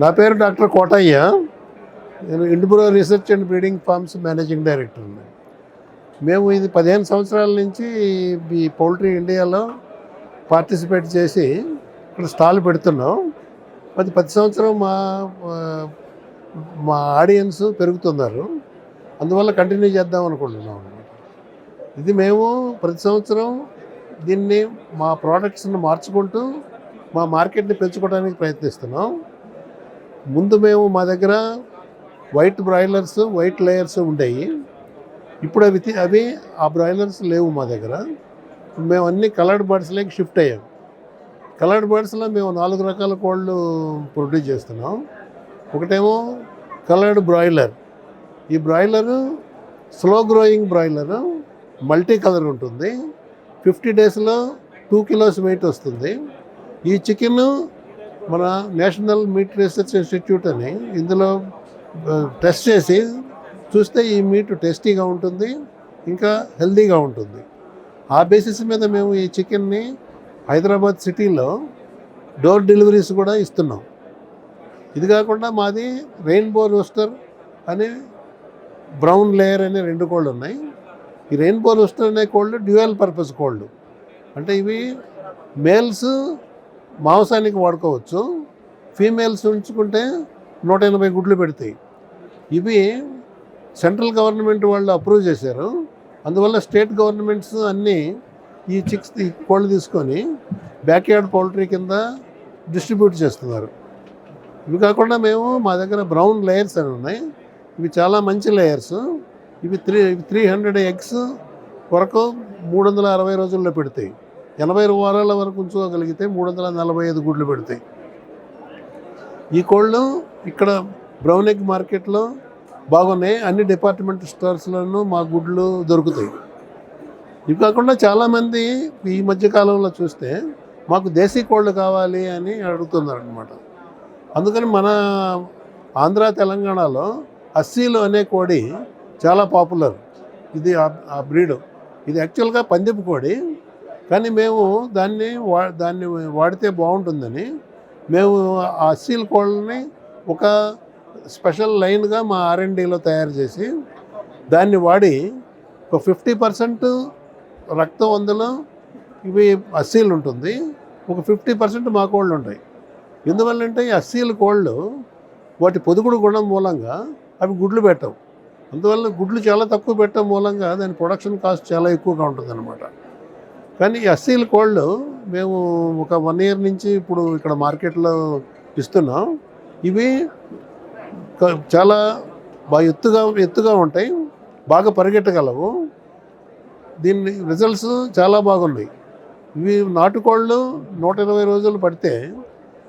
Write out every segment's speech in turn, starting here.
నా పేరు డాక్టర్ కోటయ్య. నేను Indbro research and breeding farms managing డైరెక్టర్ని మేము ఇది పదిహేను సంవత్సరాల నుంచి ఈ పౌల్ట్రీ ఇండియాలో పార్టిసిపేట్ చేసి ఇక్కడ స్టాల్ పెడుతున్నాం. అది ప్రతి సంవత్సరం మా మా ఆడియన్స్ పెరుగుతున్నారు. అందువల్ల కంటిన్యూ చేద్దాం అనుకుంటున్నాం ఇది మేము ప్రతి సంవత్సరం దీన్ని మా ప్రోడక్ట్స్ని మార్చుకుంటూ మా మార్కెట్ని పెంచుకోవడానికి ప్రయత్నిస్తున్నాం. ముందు మేము మా దగ్గర వైట్ బ్రాయిలర్స్ వైట్ లేయర్స్ ఉండేవి ఇప్పుడు అవి అవి ఆ బ్రాయిలర్స్ లేవు మా దగ్గర. మేము అన్ని కలర్డ్ బర్డ్స్లోకి షిఫ్ట్ అయ్యాం. కలర్డ్ బర్డ్స్లో మేము నాలుగు రకాల కోళ్ళు ప్రొడ్యూస్ చేస్తున్నాం. ఒకటేమో కలర్డ్ బ్రాయిలర్. ఈ broiler slow growing broiler multi colour ఉంటుంది. ఫిఫ్టీ డేస్లో టూ కిలోస్ వెయిట్ వస్తుంది. ఈ చికెన్ మన నేషనల్ మీట్ రీసెర్చ్ ఇన్స్టిట్యూట్ అని ఇందులో టెస్ట్ చేసి చూస్తే ఈ మీట్ టేస్టీగా ఉంటుంది ఇంకా హెల్దీగా ఉంటుంది. ఆ బేసిస్ మీద మేము ఈ చికెన్ని హైదరాబాద్ సిటీలో డోర్ డెలివరీస్ కూడా ఇస్తున్నాం. ఇది కాకుండా మాది రెయిన్బో రోస్టర్ అని బ్రౌన్ లేయర్ అనే రెండు కోళ్ళు ఉన్నాయి. ఈ రెయిన్బో రోస్టర్ అనే కోళ్ళు డ్యూయల్ పర్పస్ కోళ్ళు. అంటే ఇవి మేల్స్ మాంసానికి వాడుకోవచ్చు. ఫీమేల్స్ ఉంచుకుంటే నూట ఎనభై గుడ్లు పెడతాయి. ఇవి సెంట్రల్ గవర్నమెంట్ వాళ్ళు అప్రూవ్ చేశారు. అందువల్ల స్టేట్ గవర్నమెంట్స్ అన్నీ ఈ చిక్స్ కోళ్ళు తీసుకొని బ్యాక్యార్డ్ పౌల్ట్రీ కింద డిస్ట్రిబ్యూట్ చేస్తున్నారు. ఇవి కాకుండా మేము మా దగ్గర బ్రౌన్ లేయర్స్ అని ఉన్నాయి. ఇవి చాలా మంచి లేయర్స్. ఇవి త్రీ త్రీ హండ్రెడ్ ఎగ్స్ వరకు మూడు వందల అరవై రోజుల్లో పెడతాయి. ఎనభై వారాల వరకు ఉంచుకోగలిగితే మూడు వందల నలభై ఐదు గుడ్లు పెడతాయి. ఈ కోళ్ళు ఇక్కడ బ్రౌన్ ఎగ్ మార్కెట్లో బాగున్నాయి. అన్ని డిపార్ట్మెంట్ స్టోర్స్లోనూ మా గుడ్లు దొరుకుతాయి. ఇవి కాకుండా చాలామంది ఈ మధ్య కాలంలో చూస్తే మాకు దేశీ కోళ్ళు కావాలి అని అడుగుతున్నారు అనమాట అందుకని మన ఆంధ్ర తెలంగాణలో అస్సీలు అనే కోడి చాలా పాపులర్. ఇది ఆ- బ్రీడు బ్రీడ్. ఇది యాక్చువల్గా పందిపు కోడి. కానీ మేము దాన్ని వా దాన్ని వాడితే బాగుంటుందని మేము ఆ అస్సీల్ కోళ్ళని ఒక స్పెషల్ లైన్గా మా ఆర్ఎండీలో తయారు చేసి దాన్ని వాడి ఒక ఫిఫ్టీ పర్సెంట్ రక్తం అందులో ఇవి అస్సీలు ఉంటుంది. ఒక ఫిఫ్టీ పర్సెంట్ మా కోళ్ళు ఉంటాయి. ఎందువల్లంటే ఈ అస్సీల కోళ్ళు వాటి పొదుగుడు గుణం మూలంగా అవి గుడ్లు పెట్టవు. అందువల్ల గుడ్లు చాలా తక్కువ పెట్టడం మూలంగా దాని ప్రొడక్షన్ కాస్ట్ చాలా ఎక్కువగా ఉంటుంది అనమాట కానీ ఎస్సీల కోళ్ళు మేము ఒక వన్ ఇయర్ నుంచి ఇప్పుడు ఇక్కడ మార్కెట్లో ఇస్తున్నాం. ఇవి చాలా బాగా ఎత్తుగా ఎత్తుగా ఉంటాయి బాగా పరిగెట్టగలవు. దీని రిజల్ట్స్ చాలా బాగున్నాయి. ఇవి నాటుకోళ్ళు నూట ఇరవై రోజులు పడితే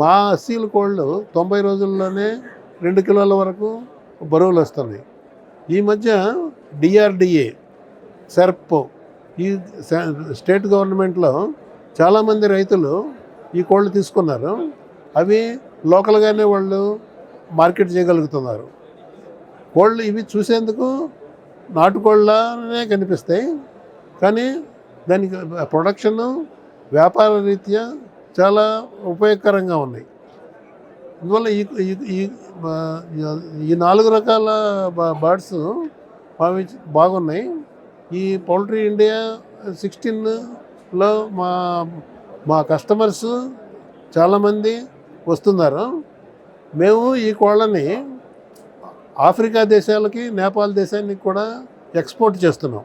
మా అస్సీల కోళ్ళు తొంభై రోజుల్లోనే రెండు కిలోల వరకు బరువులు వస్తున్నాయి. ఈ మధ్య డిఆర్డిఏ సెర్ప్ ఈ స్టేట్ గవర్నమెంట్లో చాలామంది రైతులు ఈ కోళ్ళు తీసుకున్నారు. అవి లోకల్గానే వాళ్ళు మార్కెట్ చేయగలుగుతున్నారు. కోళ్ళు ఇవి చూసేందుకు నాటుకోళ్ళనే కనిపిస్తాయి. కానీ దానికి ప్రొడక్షన్ వ్యాపార రీత్యా చాలా ఉపయోగకరంగా ఉన్నాయి. అందువల్ల ఈ ఈ- నాలుగు రకాల బర్డ్స్ బాగున్నాయి. ఈ పౌల్ట్రీ ఇండియా సిక్స్టీన్లో మా మా కస్టమర్స్ చాలామంది వస్తున్నారు. మేము ఈ కోళ్ళని ఆఫ్రికా దేశాలకి నేపాల్ దేశానికి కూడా ఎక్స్పోర్ట్ చేస్తున్నాం.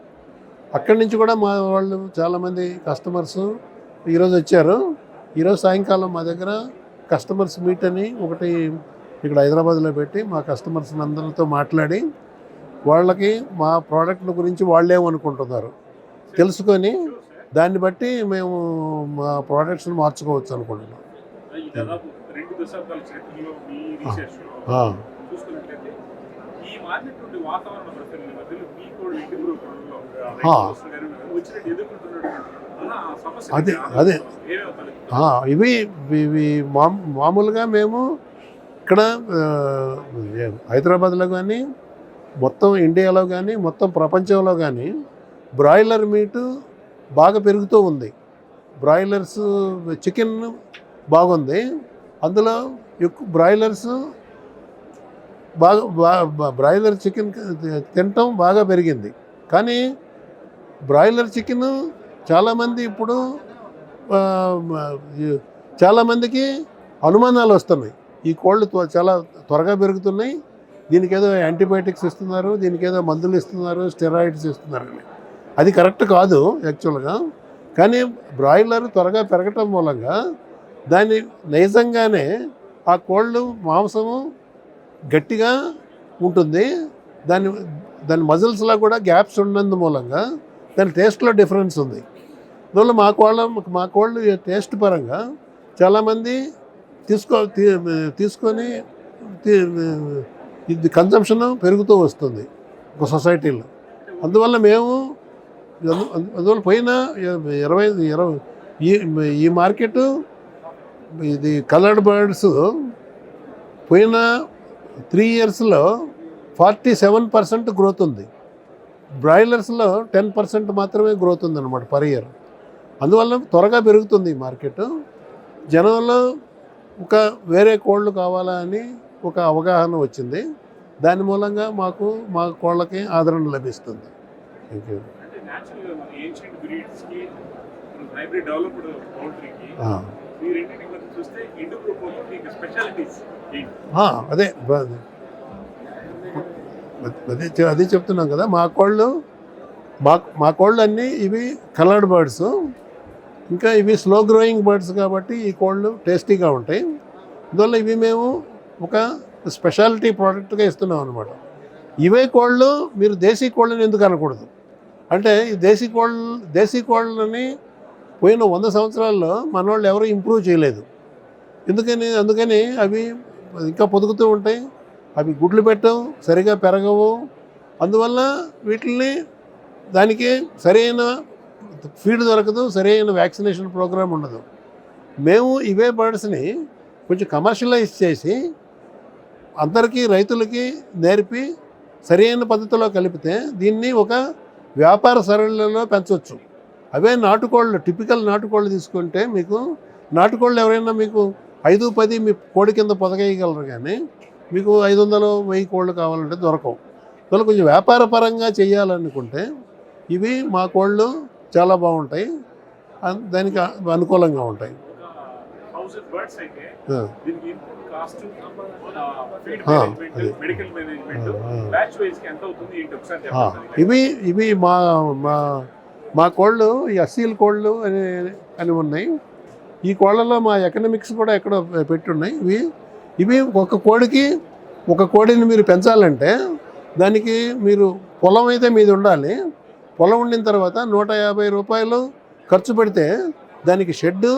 అక్కడి నుంచి కూడా మా వాళ్ళు చాలామంది కస్టమర్స్ ఈరోజు వచ్చారు. ఈరోజు సాయంకాలం మా దగ్గర కస్టమర్స్ మీట్ అని ఒకటి ఇక్కడ హైదరాబాద్లో పెట్టి మా కస్టమర్స్ అందరితో మాట్లాడి వాళ్ళకి మా ప్రోడక్ట్ల గురించి వాళ్ళేమనుకుంటున్నారు తెలుసుకొని దాన్ని బట్టి మేము మా ప్రోడక్ట్స్ని మార్చుకోవచ్చు అనుకుంటున్నాం. అదే, అదే. ఇవి ఇవి మామ్- మామూలుగా మేము ఇక్కడ హైదరాబాద్లో కానీ మొత్తం ఇండియాలో కానీ మొత్తం ప్రపంచంలో కానీ బ్రాయిలర్ మీటు బాగా పెరుగుతూ ఉంది. బ్రాయిలర్స్ చికెన్ బాగుంది. అందులో ఎక్కువ బ్రాయిలర్స్ బాగా బా- బ్రాయిలర్ చికెన్ తినటం బాగా పెరిగింది. కానీ బ్రాయిలర్ చికెన్ చాలామంది ఇప్పుడు చాలామందికి అనుమానాలు వస్తున్నాయి. ఈ కోళ్ళు త్వ- చాలా త్వరగా పెరుగుతున్నాయి. దీనికి ఏదో యాంటీబయాటిక్స్ ఇస్తున్నారు దీనికి ఏదో మందులు ఇస్తున్నారు స్టెరాయిడ్స్ ఇస్తున్నారు. అని అది కరెక్ట్ కాదు యాక్చువల్గా. కానీ బ్రాయిలర్ త్వరగా పెరగటం మూలంగా దాన్ని నిజంగానే ఆ కోళ్ళు మాంసము గట్టిగా ఉంటుంది. దాని దాని మజిల్స్లో కూడా గ్యాప్స్ ఉన్నందు మూలంగా దాని టేస్ట్లో డిఫరెన్స్ ఉంది. అందువల్ల మా కోళ్ళ మా కోళ్ళు టేస్ట్ పరంగా చాలామంది తీసుకో తీ- తీసుకొని ఇది కన్జంప్షన్ పెరుగుతూ వస్తుంది ఒక సొసైటీలో అందువల్ల మేము అందువల్ల పోయిన ఇరవై ఇరవై ఈ ఈ మార్కెట్ ఇది కలర్డ్ బర్డ్స్ పోయిన త్రీ ఇయర్స్లో ఫార్టీ సెవెన్ పర్సెంట్ గ్రోత్ ఉంది. బ్రాయిలర్స్లో టెన్ పర్సెంట్ మాత్రమే గ్రోత్ ఉంది అనమాట పర్ ఇయర్ అందువల్ల త్వరగా పెరుగుతుంది ఈ మార్కెట్. జనంలో ఒక వేరే కోళ్ళు కావాలా అని ఒక అవగాహన వచ్చింది. దాని మూలంగా మాకు మా కోళ్ళకి ఆదరణ లభిస్తుంది. థ్యాంక్ యూ అదే అదే. అదే చెప్తున్నాం కదా మా కోళ్ళు మా మా కోళ్ళు అన్నీ ఇవి కలర్డ్ బర్డ్స్ ఇంకా ఇవి స్లో గ్రోయింగ్ బర్డ్స్ కాబట్టి ఈ కోళ్ళు టేస్టీగా ఉంటాయి. అందువల్ల ఇవి మేము ఒక స్పెషాలిటీ ప్రోడక్ట్గా ఇస్తున్నాం అనమాట ఇవే కోళ్ళు మీరు దేశీ కోళ్ళని ఎందుకు అనకూడదు? అంటే ఈ దేశీ కోళ్ళు దేశీ కోళ్ళని పోయిన వంద సంవత్సరాల్లో మన వాళ్ళు ఎవరు ఇంప్రూవ్ చేయలేదు. ఎందుకని అందుకని అవి ఇంకా పొదుగుతూ ఉంటాయి. అవి గుడ్లు పెట్టవు సరిగా పెరగవు. అందువల్ల వీటిని దానికి సరైన ఫీడ్ దొరకదు సరైన వ్యాక్సినేషన్ ప్రోగ్రామ్ ఉండదు. మేము ఇవే బర్డ్స్ని కొంచెం కమర్షియలైజ్ చేసి అందరికీ రైతులకి నేర్పి సరైన పద్ధతిలో కలిపితే దీన్ని ఒక వ్యాపార సరళిలో పెంచవచ్చు. అవే నాటుకోళ్ళు టిపికల్ నాటుకోళ్ళు తీసుకుంటే మీకు నాటుకోళ్ళు ఎవరైనా మీకు ఐదు పది మీ కోడి కింద పొదగేయగలరు కానీ మీకు ఐదు వందలు వెయ్యి కోళ్ళు కావాలంటే దొరకవు. అందువల్ల కొంచెం వ్యాపార పరంగా చేయాలనుకుంటే ఇవి మా కోళ్ళు చాలా బాగుంటాయి. దానికి అనుకూలంగా ఉంటాయి. ఇవి ఇవి మా మా మా కోళ్ళు ఈ అస్సీల్ కోళ్ళు అని అని ఉన్నాయి. ఈ కోళ్ళలో మా ఎకనామిక్స్ కూడా ఎక్కడో పెట్టున్నాయి. ఇవి ఇవి ఒక కోడికి ఒక కోడిని మీరు పెంచాలంటే దానికి మీరు పొలం అయితే మీది ఉండాలి. పొలం ఉండిన తర్వాత నూట యాభై రూపాయలు ఖర్చు పెడితే దానికి షెడ్డు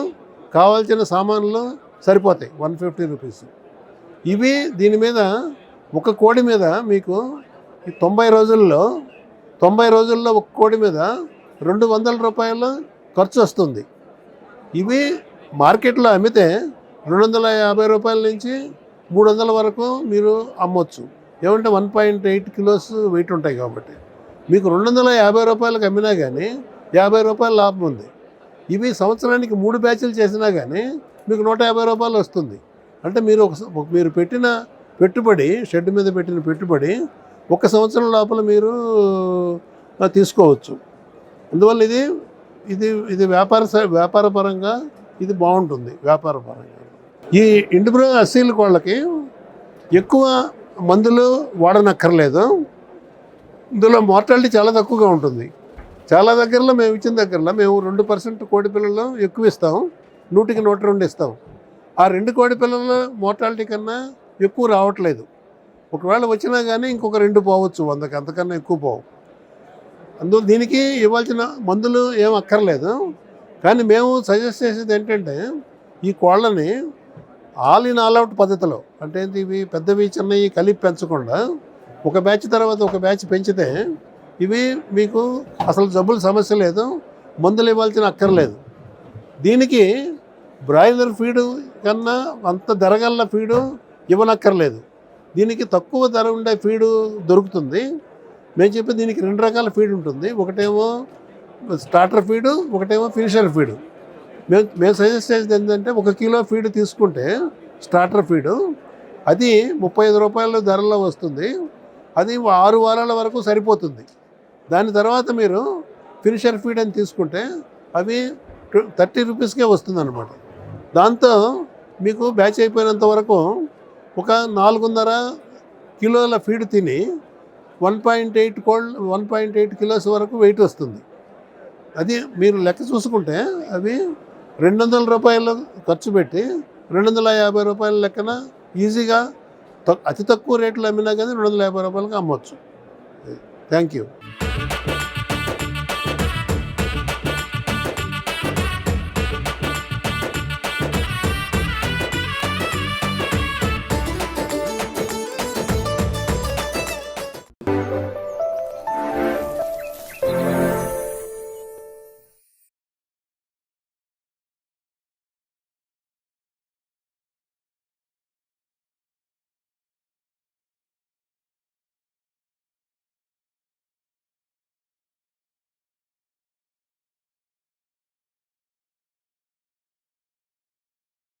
కావాల్సిన సామాన్లు సరిపోతాయి వన్ ఫిఫ్టీ రూపీస్. ఇవి దీని మీద ఒక కోడి మీద మీకు తొంభై రోజుల్లో తొంభై రోజుల్లో ఒక కోడి మీద రెండు వందల రూపాయలు ఖర్చు వస్తుంది. ఇవి మార్కెట్లో అమ్మితే రెండు వందల యాభై రూపాయల నుంచి మూడు వందల వరకు మీరు అమ్మొచ్చు. ఏమంటే one point eight kilos weight ఉంటాయి కాబట్టి. మీకు రెండు వందల యాభై రూపాయలకు అమ్మినా కానీ యాభై రూపాయల లాభం ఉంది. ఇవి సంవత్సరానికి మూడు బ్యాచ్లు చేసినా కానీ మీకు నూట యాభై రూపాయలు వస్తుంది. అంటే మీరు ఒక మీరు పెట్టిన పెట్టుబడి షెడ్ మీద పెట్టిన పెట్టుబడి ఒక సంవత్సరం లోపల మీరు తీసుకోవచ్చు. అందువల్ల ఇది ఇది ఇది వ్యాపార స- వ్యాపార పరంగా ఇది బాగుంటుంది వ్యాపార పరంగా. ఈ ఇండిబ్రో అసీల్ కోళ్ళకి ఎక్కువ మందులు వాడనక్కర్లేదు. ఇందులో మార్టాలిటీ చాలా తక్కువగా ఉంటుంది. చాలా దగ్గరలో మేము ఇచ్చిన దగ్గరలో మేము రెండు పర్సెంట్ కోడి పిల్లలు ఎక్కువ ఇస్తాం. నూటికి నూట రెండు ఇస్తాం. ఆ రెండు కోడి పిల్లల మోర్టాలిటీ కన్నా ఎక్కువ రావట్లేదు. ఒకవేళ వచ్చినా కానీ ఇంకొక రెండు పోవచ్చు వందకి అంతకన్నా ఎక్కువ పోవు. అందువల్ల దీనికి ఇవ్వాల్సిన మందులు ఏం అక్కర్లేదు. కానీ మేము సజెస్ట్ చేసేది ఏంటంటే ఈ కోళ్ళని ఆల్ ఇన్ ఆల్ అవుట్ పద్ధతిలో అంటే ఏంటి ఇవి పెద్దవి చిన్నవి కలిపి పెంచకుండా ఒక బ్యాచ్ తర్వాత ఒక బ్యాచ్ పెంచితే ఇవి మీకు అసలు జబ్బుల సమస్య లేదు మందులు ఇవ్వాల్సిన అక్కర్లేదు. దీనికి బ్రాయిలర్ ఫీడు కన్నా అంత ధరగల్ల ఫీడు ఇవ్వనక్కర్లేదు. దీనికి తక్కువ ధర ఉండే ఫీడు దొరుకుతుంది. మేము చెప్పి దీనికి రెండు రకాల ఫీడ్ ఉంటుంది. ఒకటేమో స్టార్టర్ ఫీడు ఒకటేమో ఫినిషర్ ఫీడు. మేము మేము సజెస్ట్ చేసేది ఏంటంటే ఒక కిలో ఫీడ్ తీసుకుంటే స్టార్టర్ ఫీడు అది ముప్పై ఐదు రూపాయల ధరలో వస్తుంది. అది ఆరు వారాల వరకు సరిపోతుంది. దాని తర్వాత మీరు ఫినిషర్ ఫీడ్ అని తీసుకుంటే అవి థర్టీ రూపీస్కే వస్తుంది అనమాట దాంతో మీకు బ్యాచ్ అయిపోయినంత వరకు ఒక నాలుగున్నర కిలోల ఫీడ్ తిని one point eight cold one point eight kilos వరకు వెయిట్ వస్తుంది. అది మీరు లెక్క చూసుకుంటే అవి రెండు వందల రూపాయలు ఖర్చు పెట్టి రెండు వందల యాభై రూపాయల లెక్కన ఈజీగా అతి తక్కువ రేట్లు అమ్మినా కానీ రెండు వందల యాభై రూపాయలకి అమ్మవచ్చు థ్యాంక్ యూ